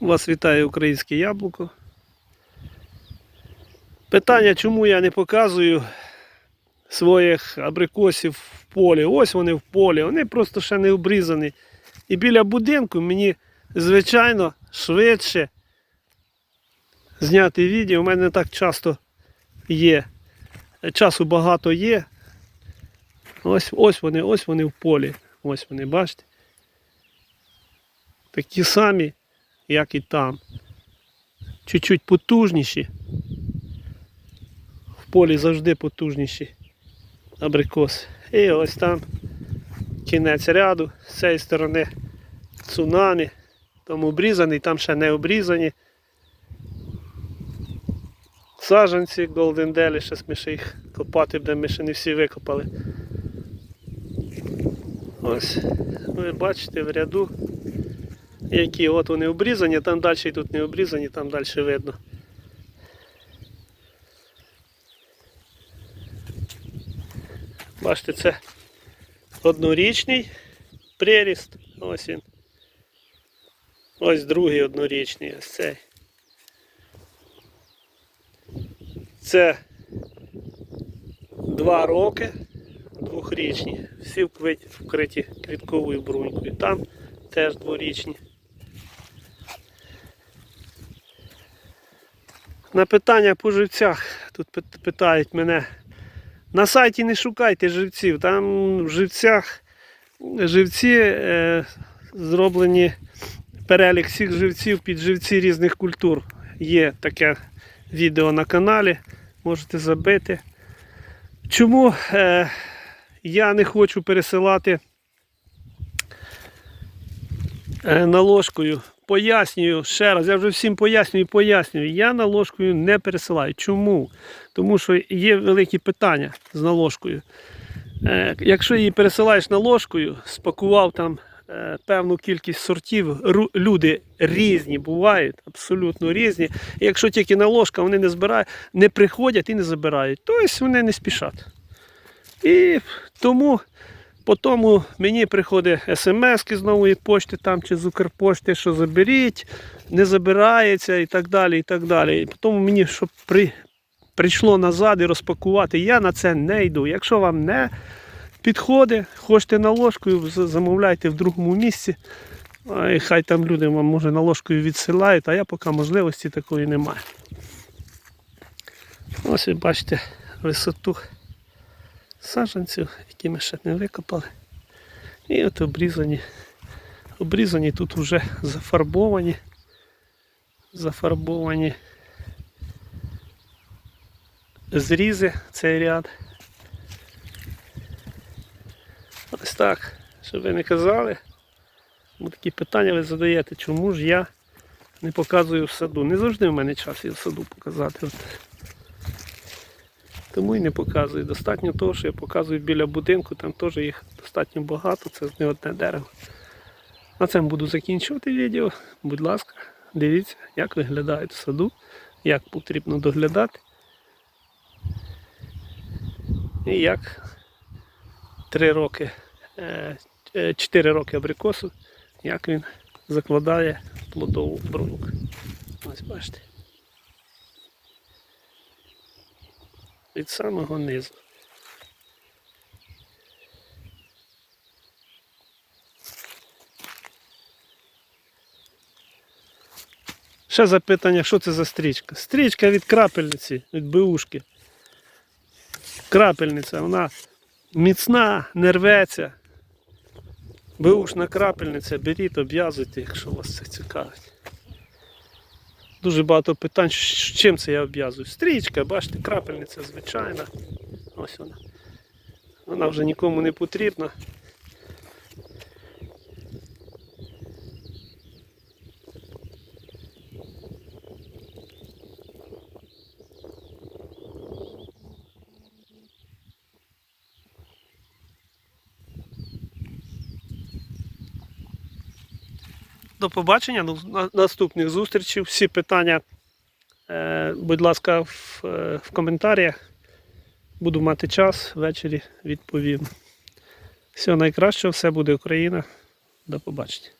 Вас вітає українське яблуко. Питання, чому я не показую своїх абрикосів в полі. Ось вони в полі, вони просто ще не обрізані. І біля будинку мені, звичайно, швидше зняти відео. У мене не так часто є. Часу багато є. Ось, ось вони, ось вони в полі. Ось вони, бачите? Такі самі, як і там. Чуть-чуть потужніші. В полі завжди потужніші абрикоси. І ось там кінець ряду, з цієї сторони цунамі. Там обрізаний, там ще не обрізані. Саджанці Golden Delicious, ми ще їх копати будемо, ми ще не всі викопали. Ось, ви бачите в ряду, які от вони обрізані, там далі тут не обрізані, там далі видно. Бачите, це однорічний приріст. Ось він. Ось другий однорічний, ось цей. Це два роки двохрічні. Всі вкриті, квітковою брунькою. Там теж дворічні. На питання по живцях тут питають мене. На сайті не шукайте живців. Там в живцях живці е, зроблені перелік всіх живців під живці різних культур. Є таке відео на каналі, можете забити. Чому е, я не хочу пересилати е, наложкою? Пояснюю ще раз, я вже всім пояснюю пояснюю. Я наложкою не пересилаю. Чому? Тому що є великі питання з наложкою. Е, якщо її пересилаєш наложкою, спакував там е, певну кількість сортів, люди різні бувають, абсолютно різні. І якщо тільки наложка, вони не збирають, не приходять і не забирають, тобто вони не спішать. І тому по тому мені приходить смс з нової почти там чи з Укрпошти, що заберіть, не забирається і так далі. і так далі. І тому мені, щоб при, прийшло назад і розпакувати, я на це не йду. Якщо вам не підходить, хочете наложкою, з- замовляйте в другому місці. І хай там люди вам може наложкою відсилають, а я поки можливості такої немає. Ось ви бачите висоту саджанців, які ми ще не викопали. І от обрізані. Обрізані тут вже зафарбовані. Зафарбовані зрізи цей ряд. Ось так, щоб ви не казали. Бо такі питання ви задаєте, чому ж я не показую в саду. Не завжди в мене час є в саду показати. От. Тому і не показую. Достатньо того, що я показую біля будинку, там теж їх достатньо багато, це не одне дерево. На цьому буду закінчувати відео. Будь ласка, дивіться, як виглядають в саду, як потрібно доглядати. І як 3 роки, 4 роки абрикосу, як він закладає плодову бруньку. Ось бачите. Від самого низу. Ще запитання, що це за стрічка? Стрічка від крапельниці, від беушки. Крапельниця, вона міцна, не рветься. Беушна крапельниця, беріть, обв'язуйте, якщо вас це цікавить. Дуже багато питань, чим це я обв'язую. Стрічка, бачите, крапельниця звичайна. Ось вона. Вона вже нікому не потрібна. До побачення, до наступних зустрічей. Всі питання, е, будь ласка, в, е, в коментарях. Буду мати час, ввечері відповім. Всього найкращого, все буде Україна. До побачення.